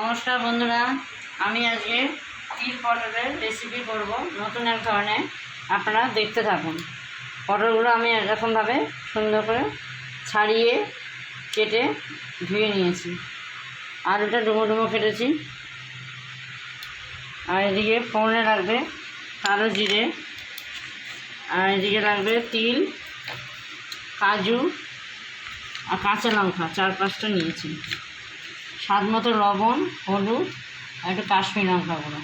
নমস্কার বন্ধুরা, আমি আজকে তিল পটলের রেসিপি করব নতুন এক ধরনের। আপনারা দেখতে থাকুন। পটলগুলো আমি এরকমভাবে সুন্দর করে ছাড়িয়ে কেটে ধুয়ে নিয়েছি। আলুটা ডুমো ডুমো কেটেছি। আর এদিকে ফোড়নে লাগবে কালো জিরে। আর এদিকে লাগবে তিল, কাজু আর কাঁচা লঙ্কা, চার পাঁচটা নিয়েছি। স্বাদ মতো লবণ, হলুদ আর একটু কাশ্মীর লঙ্কা গুঁড়ো।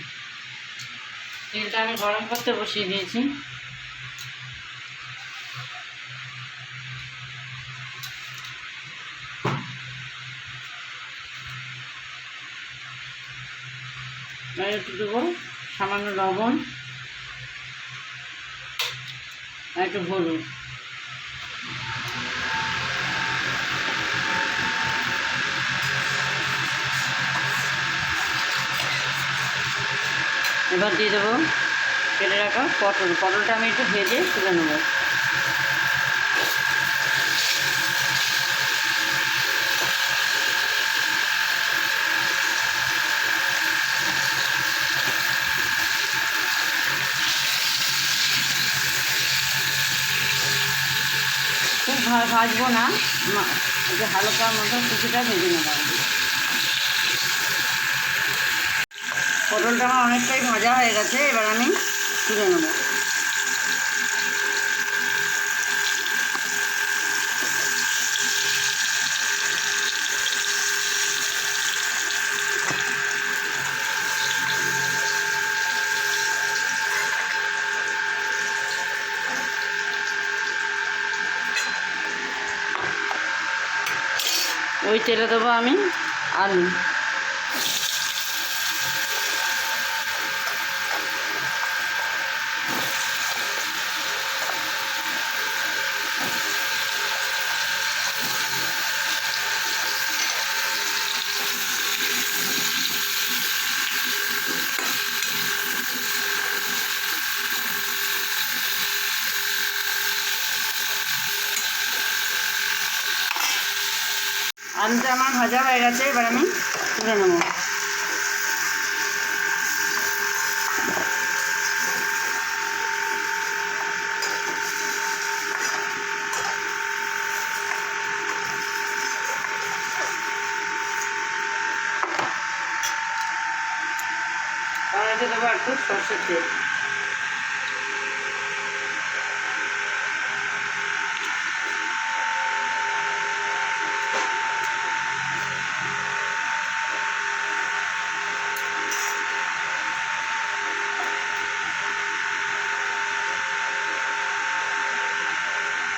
তেলটা আমি গরম করতে বসিয়ে দিয়েছি। আর একটু দেবো সামান্য লবণ আর একটু হলুদ। এবার দিয়ে দেবো কেটে রাখা পটল। পটলটা আমি একটু ভেজে তুলে নেব। খুব ভাজবো না। হালকার মতো কিছুটা ভেজে নেব পটলটা আমার অনেকটাই ভাজা হয়ে গেছে, এবার আমি তুলে নেব। ওই তেলে দেবো আমি আলু। আলুটা আমার ভাজা হয়ে গেছে এবার আমি তুলে নেব। দেবো একটু সর্ষের তেল।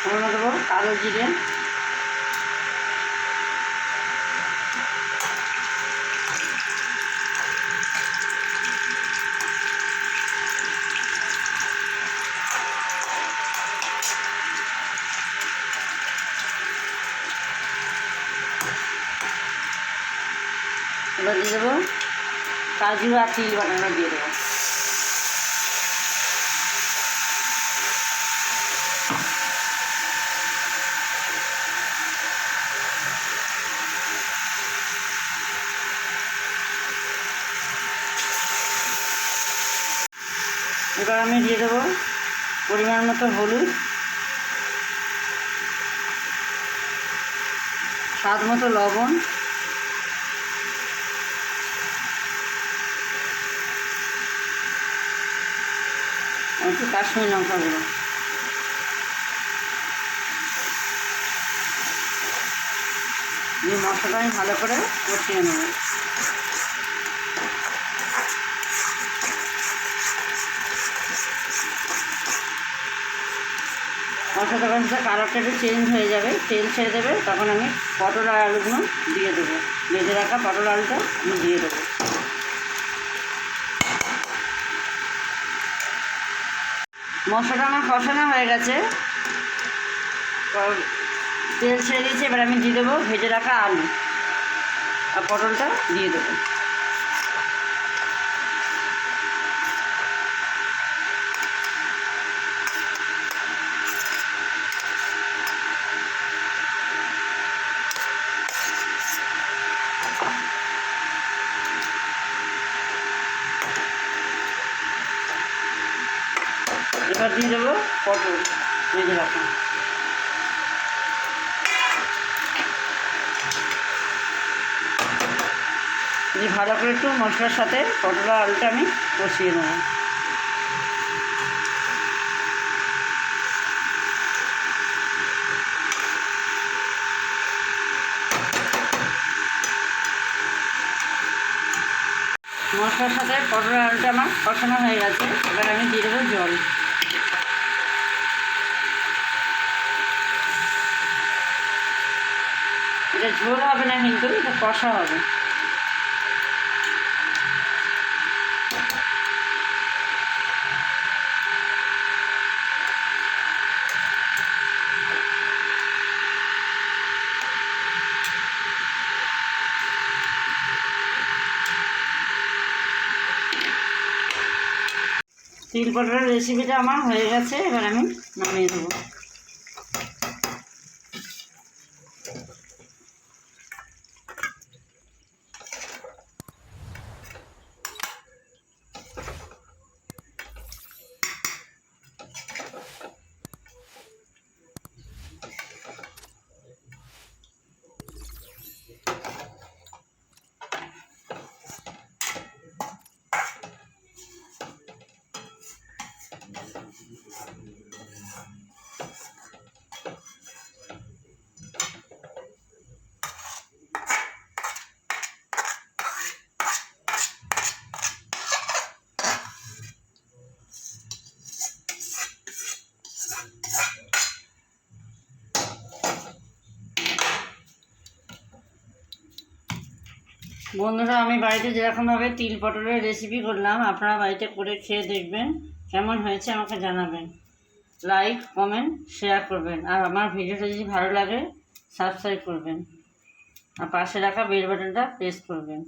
ফোড়নে দেবো কালো জিরে। দিয়ে দেবো কাজু আর তিল বাটানো দিয়ে দেবো। এবার আমি দিয়ে দেবো পরিমাণ মতো হলুদ। স্বাদ মতো লবণ। একটু কাশ্মীর লঙ্কা গুঁড়ো। দিয়ে মশলাটা আমি ভালো করে কষিয়ে নেব। মশলা কষতে কালারটা একটু চেঞ্জ হয়ে যাবে তেল ছেড়ে দেবে, তখন আমি পটল আর আলুগুলো দিয়ে দেবো। বেঁধে রাখা পটল আলুটা আমি দিয়ে দেবো। মশলাটা আমার কষানো হয়ে গেছে। তেল ছেড়ে দিয়েছে, এবার আমি দিয়ে দেবো ভেজে রাখা আলু। আর পটলটা দিয়ে দেবো। এবার দিয়ে দেবো? পটল ভেজে রাখা দিয়ে ভালো করে একটু মশলার সাথে পটল আলুটা আমি কষিয়ে নেব। মশলার সাথে পটল আলুটা আমার কষানো হয়ে গেছে। এবার আমি দিয়ে দেবো জল। এটা ঝোল হবে না কিন্তু, এটা কষা হবে। তিল পটলের রেসিপিটা আমার হয়ে গেছে, এবার আমি নামিয়ে দেবো। বন্ধুরা, আমি বাড়িতে যেরকমভাবে তিল পটলের রেসিপি করলাম, আপনারা বাড়িতে করে খেয়ে দেখবেন কেমন হয়েছে, আমাকে জানাবেন। লাইক কমেন্ট শেয়ার করবেন। আর আমার ভিডিওটা যদি ভালো লাগে সাবস্ক্রাইব করবেন। আর পাশে রাখা বেল বাটনটা প্রেস করবেন।